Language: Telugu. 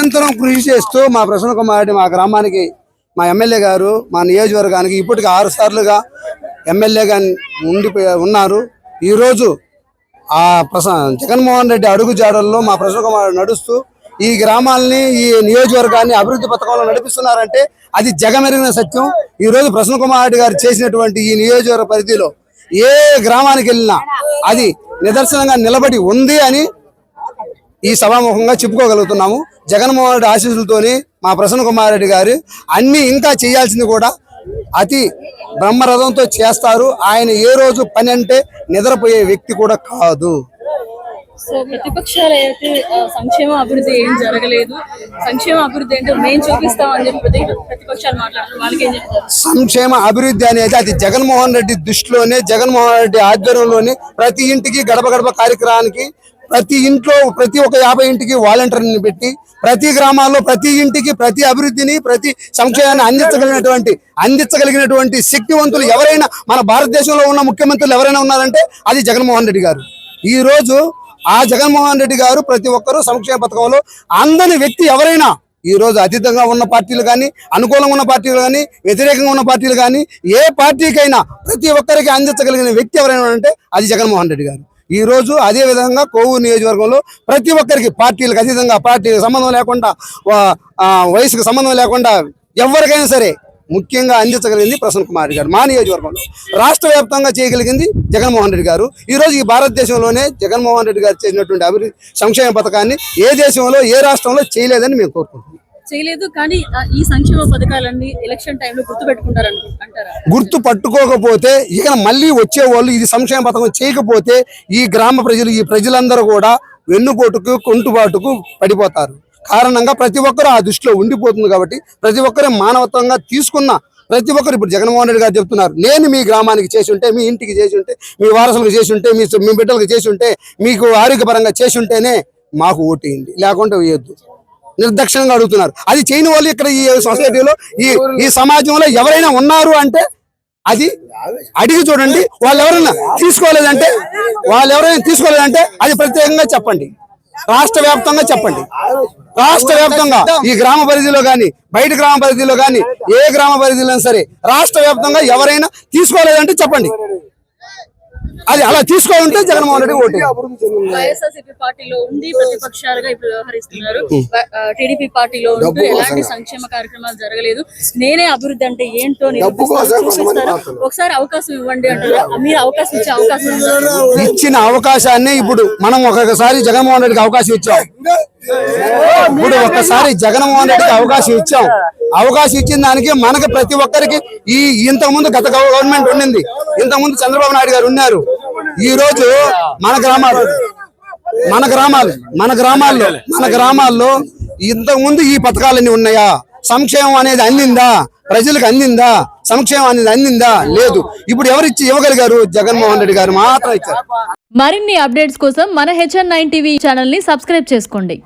నిరంతరం కృషి చేస్తూ మా ప్రసన్న కుమార్ మా గ్రామానికి మా ఎమ్మెల్యే గారు మా నియోజకవర్గానికి ఇప్పటికి ఆరు సార్లుగా ఎమ్మెల్యేగా ఉండిపోయి ఉన్నారు. ఈరోజు ఆ ప్రసా జగన్మోహన్ రెడ్డి అడుగు జాడల్లో మా ప్రసన్న కుమార్ నడుస్తూ ఈ గ్రామాలని ఈ నియోజకవర్గాన్ని అభివృద్ధి పథకంలో నడిపిస్తున్నారంటే అది జగమెరిగిన సత్యం. ఈ రోజు ప్రసన్న కుమార్ రెడ్డి గారు చేసినటువంటి ఈ నియోజకవర్గ పరిధిలో ఏ గ్రామానికి వెళ్ళినా అది నిదర్శనంగా నిలబడి ఉంది అని ఈ సభాముఖంగా చెప్పుకోగలుగుతున్నాము. జగన్మోహన్ రెడ్డి ఆశీస్సులతోని మా ప్రసన్న కుమార్ రెడ్డి గారు అన్ని ఇంకా చేయాల్సింది కూడా అతి బ్రహ్మరథంతో చేస్తారు. ఆయన ఏ రోజు పని అంటే నిద్రపోయే వ్యక్తి కూడా కాదు. సో ప్రతిపక్షాలు అయితే సంక్షేమ అభివృద్ధి ఏం జరగలేదు. సంక్షేమ అభివృద్ధి ఏంటో మేము చూపిస్తాం అని చెప్పి ప్రతి ప్రతిపక్షాలు మాట్లాడుతున్నారు. వాళ్ళకి ఏం చెప్తారు? సంక్షేమ అభివృద్ధి అనేది అది జగన్మోహన్ రెడ్డి దృష్టిలోనే జగన్మోహన్ రెడ్డి ఆధ్వర్యంలోనే ప్రతి ఇంటికి గడప గడప కార్యక్రమానికి ప్రతి ఇంట్లో ప్రతి ఒక్క యాభై ఇంటికి వాలంటీర్ని పెట్టి ప్రతి గ్రామాల్లో ప్రతి ఇంటికి ప్రతి అభివృద్ధిని ప్రతి సంక్షేమాన్ని అందించగలిగినటువంటి అందించగలిగినటువంటి శక్తివంతులు ఎవరైనా మన భారతదేశంలో ఉన్న ముఖ్యమంత్రులు ఎవరైనా ఉన్నారంటే అది జగన్మోహన్ రెడ్డి గారు. ఈ రోజు ఆ జగన్మోహన్ రెడ్డి గారు ప్రతి ఒక్కరూ సంక్షేమ పథకంలో అందని వ్యక్తి ఎవరైనా ఈ రోజు అతీతంగా ఉన్న పార్టీలు కానీ అనుకూలంగా ఉన్న పార్టీలు కానీ వ్యతిరేకంగా ఉన్న పార్టీలు కానీ ఏ పార్టీకైనా ప్రతి ఒక్కరికి అందించగలిగిన వ్యక్తి ఎవరైనా అంటే అది జగన్మోహన్ రెడ్డి గారు. ఈ రోజు అదే విధంగా కోవూరు నియోజకవర్గంలో ప్రతి ఒక్కరికి పార్టీలకు అతీతంగా పార్టీకి సంబంధం లేకుండా వయసుకు సంబంధం లేకుండా ఎవరికైనా సరే ముఖ్యంగా అందించగలిగింది ప్రసన్న కుమార్ గారు మా నియోజకవర్గంలో. రాష్ట్ర వ్యాప్తంగా చేయగలిగింది జగన్మోహన్ రెడ్డి గారు. ఈ రోజు ఈ భారతదేశంలోనే జగన్మోహన్ రెడ్డి గారు చేసినటువంటి అభివృద్ధి సంక్షేమ పథకాన్ని ఏ దేశంలో ఏ రాష్ట్రంలో చేయలేదని మేము కోరుకుంటున్నాం. చేయలేదు కానీ ఈ సంక్షేమ పథకాలన్నీ ఎలక్షన్ టైంలో గుర్తు పెట్టుకుంటారు అంటారా? గుర్తు పట్టుకోకపోతే ఇక మళ్ళీ వచ్చే వాళ్ళు ఇది సంక్షేమ పథకం చేయకపోతే ఈ గ్రామ ప్రజలు ఈ ప్రజలందరూ కూడా వెన్నుపోటుకు కొంటుబాటుకు పడిపోతారు. కారణంగా ప్రతి ఒక్కరూ ఆ దృష్టిలో ఉండిపోతుంది కాబట్టి ప్రతి ఒక్కరూ మానవత్వంగా తీసుకున్న ప్రతి ఒక్కరు ఇప్పుడు జగన్మోహన్ రెడ్డి గారు చెప్తున్నారు. నేను మీ గ్రామానికి చేసి ఉంటే మీ ఇంటికి చేసి ఉంటే మీ వారసులకు చేసి ఉంటే మీ మీ బిడ్డలకు చేసి ఉంటే మీకు ఆరోగ్యపరంగా చేసి ఉంటేనే మాకు ఓటేయండి లేకుండా వేయొద్దు. నిర్దక్షిణంగా అడుగుతున్నారు. అది చేయని వాళ్ళు ఇక్కడ ఈ సొసైటీలో ఈ ఈ సమాజంలో ఎవరైనా ఉన్నారు అంటే అది అడిగి చూడండి. వాళ్ళు ఎవరైనా తీసుకోలేదంటే వాళ్ళు ఎవరైనా తీసుకోలేదంటే అది ప్రత్యేకంగా చెప్పండి. రాష్ట్ర వ్యాప్తంగా చెప్పండి. రాష్ట్ర వ్యాప్తంగా ఈ గ్రామ పరిధిలో కానీ బయట గ్రామ పరిధిలో కానీ ఏ గ్రామ పరిధిలో అయినా సరే రాష్ట్ర వ్యాప్తంగా ఎవరైనా తీసుకోలేదంటే చెప్పండి. అది అలా తీసుకోవాలంటే జగన్మోహన్ రెడ్డి ఓటు. వైఎస్ఆర్సీపీ పార్టీలో ఉండి ప్రతిపక్షాలుగా ఇప్పుడు వ్యవహరిస్తున్నారు. టీడీపీ పార్టీలో ఉంటూ ఎలాంటి సంక్షేమ కార్యక్రమాలు జరగలేదు. నేనే అభివృద్ధి అంటే ఏంటో చూపిస్తాను ఒకసారి అవకాశం ఇవ్వండి అంటారు? మీరు అవకాశం ఇచ్చే అవకాశం ఉందా? ఇచ్చిన అవకాశాన్ని ఇప్పుడు మనం ఒక్కొక్కసారి జగన్మోహన్ రెడ్డికి అవకాశం ఇచ్చాం. ఇప్పుడు ఒక్కసారి జగన్మోహన్ రెడ్డికి అవకాశం ఇచ్చాం. అవకాశం ఇచ్చిన దానికి మనకి ప్రతి ఒక్కరికి ఈ ఇంతకుముందు గత గవర్నమెంట్ ఉండింది ఇంతకుముందు చంద్రబాబు నాయుడు గారు ఉన్నారు. ఈ రోజు మన గ్రామాలు మన గ్రామాలు మన గ్రామాల్లో మన గ్రామాల్లో ఇంతకుముందు ఈ పథకాలన్నీ ఉన్నాయా? సంక్షేమం అనేది అందిందా? ప్రజలకు అందిందా? సంక్షేమం అనేది అందిందా? లేదు. ఇప్పుడు ఎవరిచ్చి ఇవ్వగలిగారు? జగన్మోహన్ రెడ్డి గారు మాత్రం ఇచ్చారు. మరిన్ని అప్డేట్స్ కోసం మన హెచ్ఎన్ నైన్ టీవీ ఛానల్ని సబ్స్క్రైబ్ చేసుకోండి.